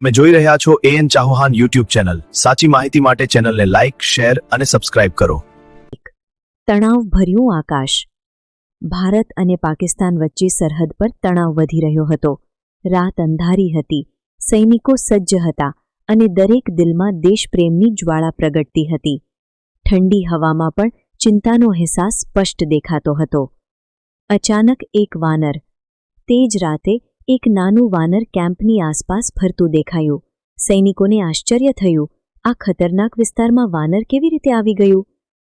તમે જોઈ રહ્યા છો એએન ચાહુહાન યુટ્યુબ ચેનલ સાચી માહિતી માટે ચેનલને લાઇક શેર અને સબસ્ક્રાઇબ કરો. તણાવભર્યું આકાશ. ભારત અને પાકિસ્તાન વચ્ચે સરહદ પર તણાવ વધી રહ્યો હતો. રાત અંધારી હતી. સૈનિકો સજ્જ હતા અને દરેક દિલમાં દેશપ્રેમની જ્વાળા પ્રગટતી હતી. ઠંડી હવામાં પણ ચિંતાનો અહેસાસ સ્પષ્ટ દેખાતો હતો. અચાનક એક વાનર. તે જ રાતે એક નાનું વાનર કેમ્પની આસપાસ ફરતું દેખાયું. સૈનિકોને આશ્ચર્ય થયું, આ ખતરનાક વિસ્તારમાં વાનર કેવી રીતે આવી ગયું?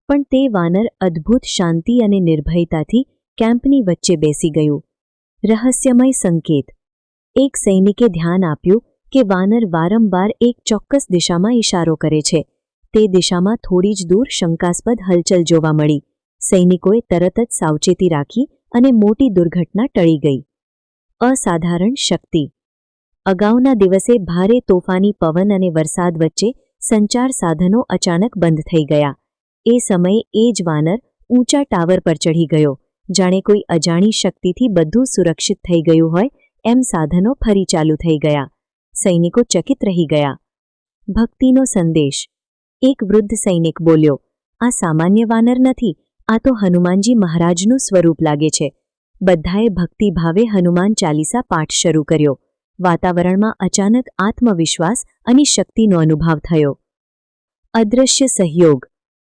પણ તે વાનર અદ્ભુત શાંતિ અને નિર્ભયતાથી કેમ્પની વચ્ચે બેસી ગયું. રહસ્યમય સંકેત. એક સૈનિકે ધ્યાન આપ્યું કે વાનર વારંવાર એક ચોક્કસ દિશામાં ઇશારો કરે છે. તે દિશામાં થોડી જ દૂર શંકાસ્પદ હલચલ જોવા મળી. સૈનિકોએ તરત જ સાવચેતી રાખી અને મોટી દુર્ઘટના ટળી ગઈ. અસાધારણ શક્તિ. અગાઉના દિવસે ભારે તોફાની પવન અને વરસાદ વચ્ચે સંચાર સાધનો અચાનક બંધ થઈ ગયા. એ સમયે એ જ વાનર ઊંચા ટાવર પર ચઢી ગયો. જાણે કોઈ અજાણી શક્તિથી બધું સુરક્ષિત થઈ ગયું હોય એમ સાધનો ફરી ચાલુ થઈ ગયા. સૈનિકો ચકિત રહી ગયા. ભક્તિનો સંદેશ. એક વૃદ્ધ સૈનિક બોલ્યો, આ સામાન્ય વાનર નથી, આ તો હનુમાનજી મહારાજનું સ્વરૂપ લાગે છે. બધાએ ભક્તિભાવે હનુમાન ચાલીસા પાઠ શરૂ કર્યો. વાતાવરણમાં અચાનક આત્મવિશ્વાસ અને શક્તિનો અનુભવ થયો. અદૃશ્ય સહયોગ.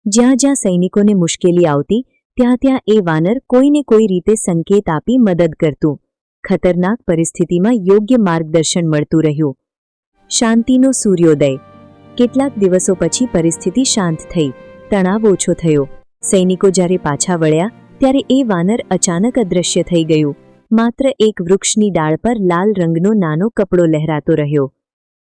જ્યાં જ્યાં સૈનિકોને મુશ્કેલી આવતી, ત્યાં ત્યાં એ વાનર કોઈને કોઈ રીતે સંકેત આપી મદદ કરતું. ખતરનાક પરિસ્થિતિમાં યોગ્ય માર્ગદર્શન મળતું રહ્યું. શાંતિનો સૂર્યોદય. કેટલાક દિવસો પછી પરિસ્થિતિ શાંત થઈ. તણાવ ઓછો થયો. સૈનિકો જ્યારે પાછા વળ્યા ત્યારે એ વાનર અચાનક અદૃશ્ય થઈ ગયું. માત્ર એક વૃક્ષની ડાળ પર લાલ રંગનો નાનો કપડો લહેરાતો રહ્યો.